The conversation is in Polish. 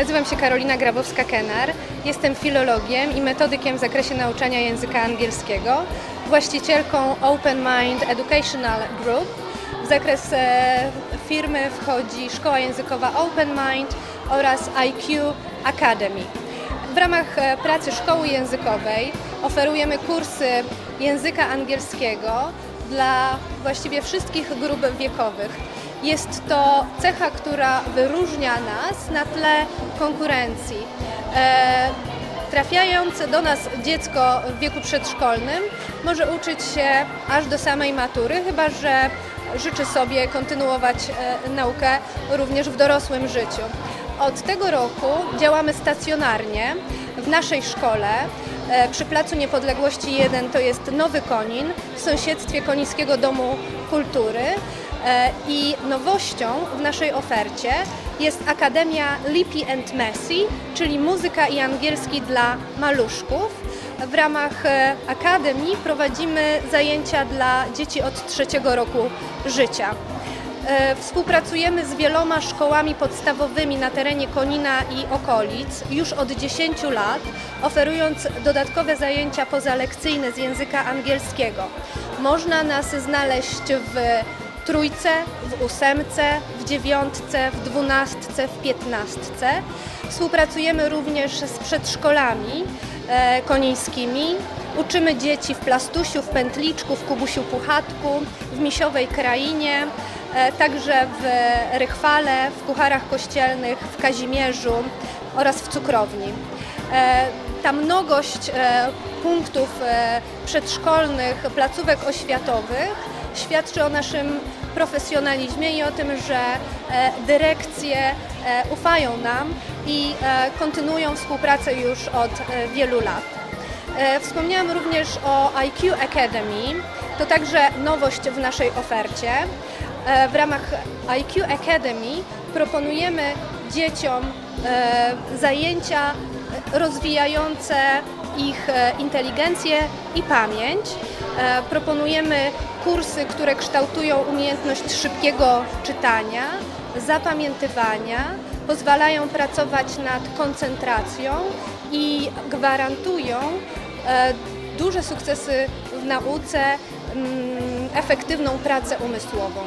Nazywam się Karolina Grabowska-Kenar. Jestem filologiem i metodykiem w zakresie nauczania języka angielskiego, właścicielką Open Mind Educational Group. W zakres e, firmy wchodzi szkoła językowa Open Mind oraz IQ Academy. W ramach e, pracy szkoły językowej oferujemy kursy języka angielskiego dla właściwie wszystkich grup wiekowych. Jest to cecha, która wyróżnia nas na tle konkurencji. E, trafiając do nas dziecko w wieku przedszkolnym może uczyć się aż do samej matury, chyba że życzy sobie kontynuować e, naukę również w dorosłym życiu. Od tego roku działamy stacjonarnie w naszej szkole e, przy Placu Niepodległości 1 to jest Nowy Konin w sąsiedztwie Konińskiego Domu Kultury i nowością w naszej ofercie jest Akademia Lippy and Messi, czyli muzyka i angielski dla maluszków. W ramach e, Akademii prowadzimy zajęcia dla dzieci od trzeciego roku życia. E, współpracujemy z wieloma szkołami podstawowymi na terenie Konina i okolic już od 10 lat, oferując dodatkowe zajęcia pozalekcyjne z języka angielskiego. Można nas znaleźć w trójce, w ósemce, w dziewiątce, w dwunastce, w piętnastce. Współpracujemy również z przedszkolami e, konińskimi. Uczymy dzieci w Plastusiu, w Pętliczku, w Kubusiu Puchatku, w Misiowej Krainie, e, także w Rychwale, w Kucharach Kościelnych, w Kazimierzu oraz w Cukrowni. E, ta mnogość punktów przedszkolnych, placówek oświatowych świadczy o naszym profesjonalizmie i o tym, że e, dyrekcje e, ufają nam i e, kontynuują współpracę już od wielu lat. Wspomniałam również o IQ Academy. To także nowość w naszej ofercie. W ramach IQ Academy proponujemy dzieciom zajęcia rozwijające ich inteligencję i pamięć. Proponujemy kursy, które kształtują umiejętność szybkiego czytania, zapamiętywania, pozwalają pracować nad koncentracją i gwarantują e, duże sukcesy w nauce, mm, efektywną pracę umysłową.